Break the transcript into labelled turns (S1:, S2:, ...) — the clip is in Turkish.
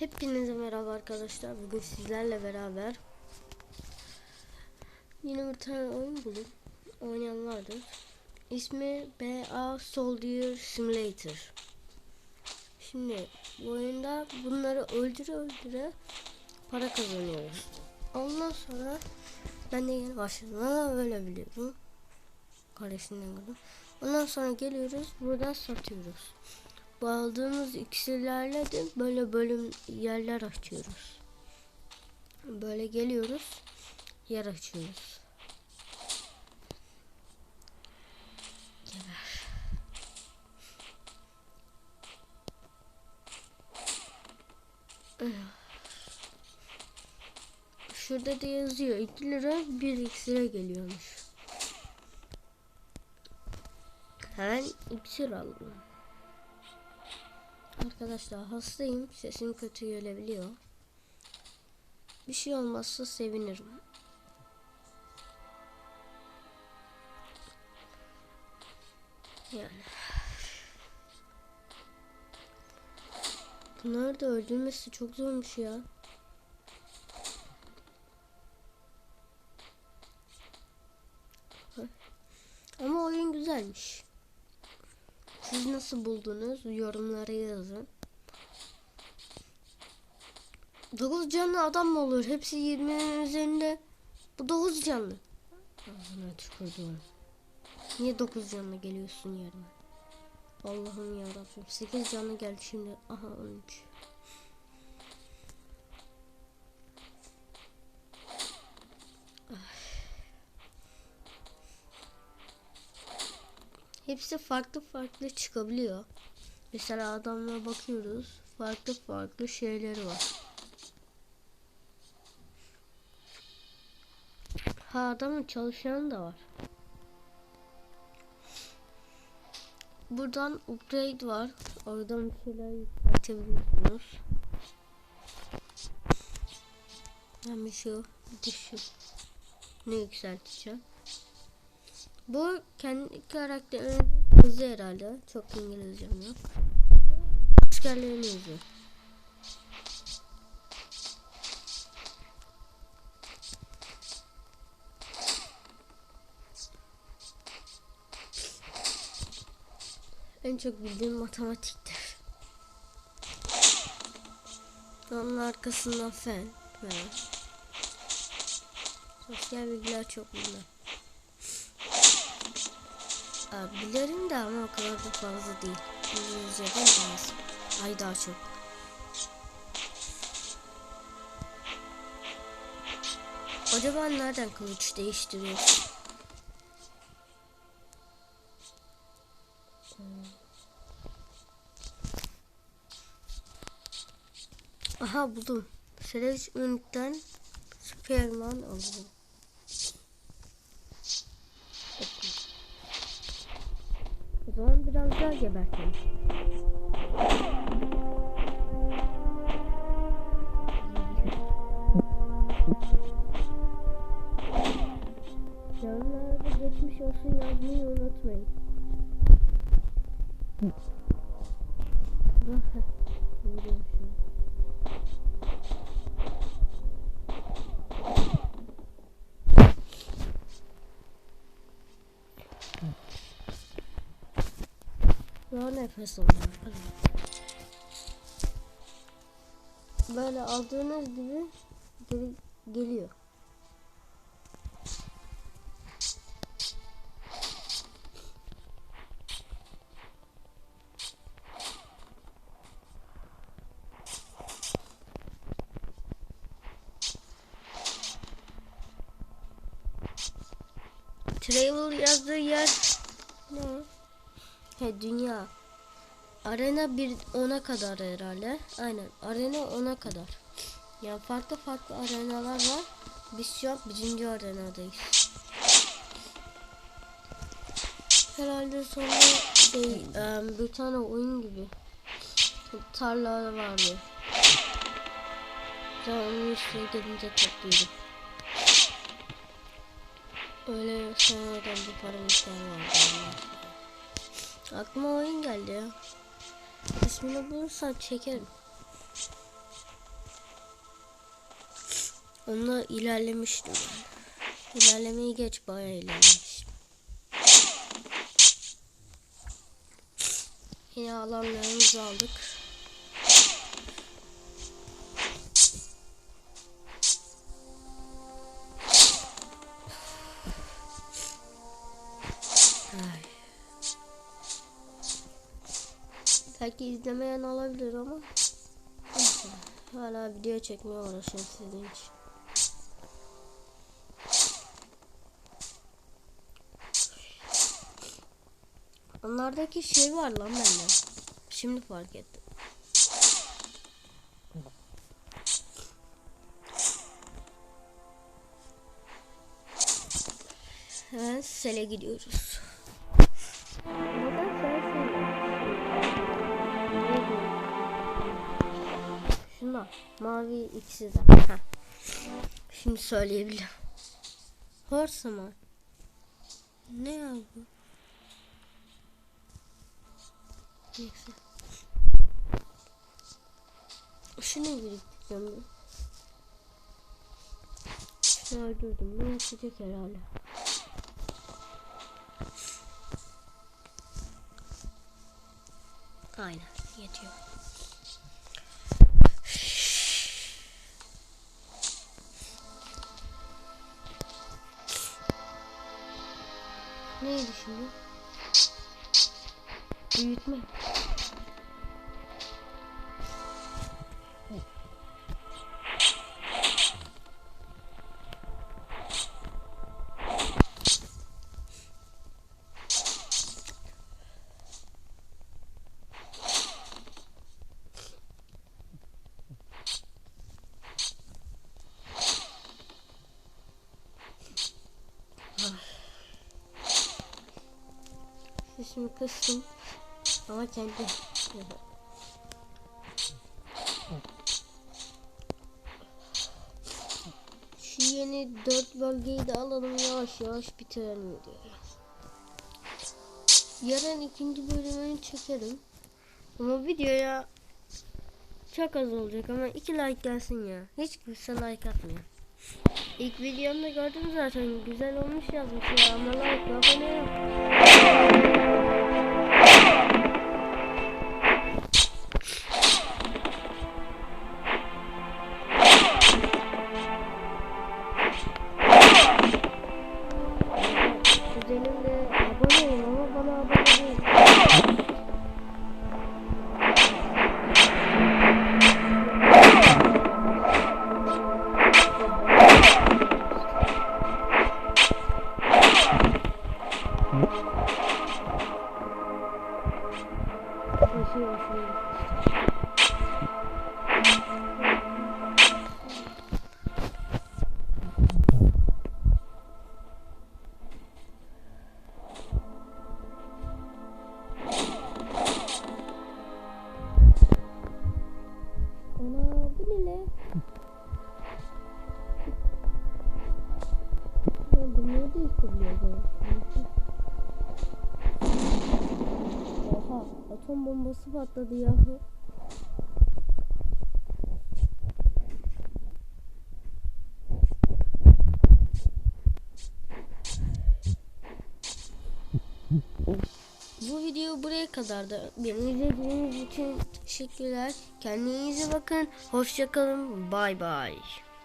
S1: Hepinize merhaba arkadaşlar. Bugün sizlerle beraber yine bir tane oyun buldum. Oynayan. İsmi BA Soldier Simulator. Şimdi bu oyunda bunları öldüre öldüre para kazanıyoruz. Ondan sonra ben de yeni başladım ama öyle biliyorum. Kardeşimden gördüm. Ondan sonra geliyoruz buradan satıyoruz. Bu aldığımız iksirlerle de böyle bölüm yerler açıyoruz. Böyle geliyoruz. Yer açıyoruz. Geber. Şurada da yazıyor 2 lira 1 iksire geliyormuş. Hemen iksir aldım. Arkadaşlar hastayım. Sesim kötü gelebiliyor. Bir şey olmazsa sevinirim. Yani. Bunları da öldürmesi çok zormuş ya. Ama oyun güzelmiş. Siz nasıl buldunuz? Yorumlara yazın. 9 canlı adam mı olur? Hepsi 20'nin üzerinde. Bu 9 canlı. Ağzına tükürdüm. Niye 9 canlı geliyorsun yerime? Allah'ım ya Rabbim. 8 canlı geldi şimdi. Aha 13. Hepsi farklı farklı çıkabiliyor. Mesela adamlara bakıyoruz. Farklı farklı şeyleri var. Ha adamın çalışanı da var. Buradan upgrade var. Oradan bir şeyler yükseltebiliyorsunuz. Bir şu dışı ne yükselteceğim. Bu kendi karakterin hızı herhalde. Çok İngilizcem yok. Askerlerin hızı. En çok bildiğim matematiktir. Onun arkasından fen. Sosyal bilgiler çok bilmem. Aa, bilirim de ama o kadar da fazla değil. İngilizceden biraz. Ay daha çok. Acaba nereden kılıç değiştiriyor? Aha buldum. Seleç Unit'ten Superman aldım. Biraz daha gebertelim. Yorumlarda geçmiş olsun yazmayı. Daha nefes alıyorum. Böyle aldığınız gibi geri geliyor. Travel yazdığı yer ne? He dünya. Arena bir ona kadar herhalde. Aynen. Arena ona kadar. Yani farklı farklı arenalar var. Biz şu an birinci arenadayız. Herhalde sonra şey em, bir tane oyun gibi tarla vardı. Ben onu işte gelince topluyordum. Öyle sonradan bir para miktarı vardı. onlar. Aklıma oyun geldi ya. İsmini bulursam çekerim. Onunla ilerlemiştim. İlerlemeyi geç bayağı ilerlemiştim. Yine alanlarımızı aldık. Ay. Belki izlemeyen olabilir ama hala video çekmeye uğraşıyorum sizin için. Onlardaki şey var lan bende. Şimdi fark ettim. Hemen sele gidiyoruz. Mavi ikisi de. Heh. Şimdi söyleyebilirim. Horse mı? Ne ya bu? Neyse. Şunu biriktireceğim ben. Şunu öldürdüm. Bu yetecek herhalde. Aynen yetiyor. Neydi şimdi? Büyütme. Sesimi kıstım. Ama kendi. Şu yeni dört bölgeyi de alalım yavaş yavaş bitirelim diyor. Yarın ikinci bölümünü çekerim. Ama videoya çok az olacak ama iki like gelsin ya. Hiç kimse like atmıyor. İlk videomda gördüm zaten güzel olmuş yazmış ya ama like abone Koşuyor. Ana bu ne lan? Ya bu niye değiştiriliyor atom bombası patladı yahu. Bu video buraya kadardı. Beni izlediğiniz için teşekkürler. Kendinize bakın. Hoşçakalın. Bay bay.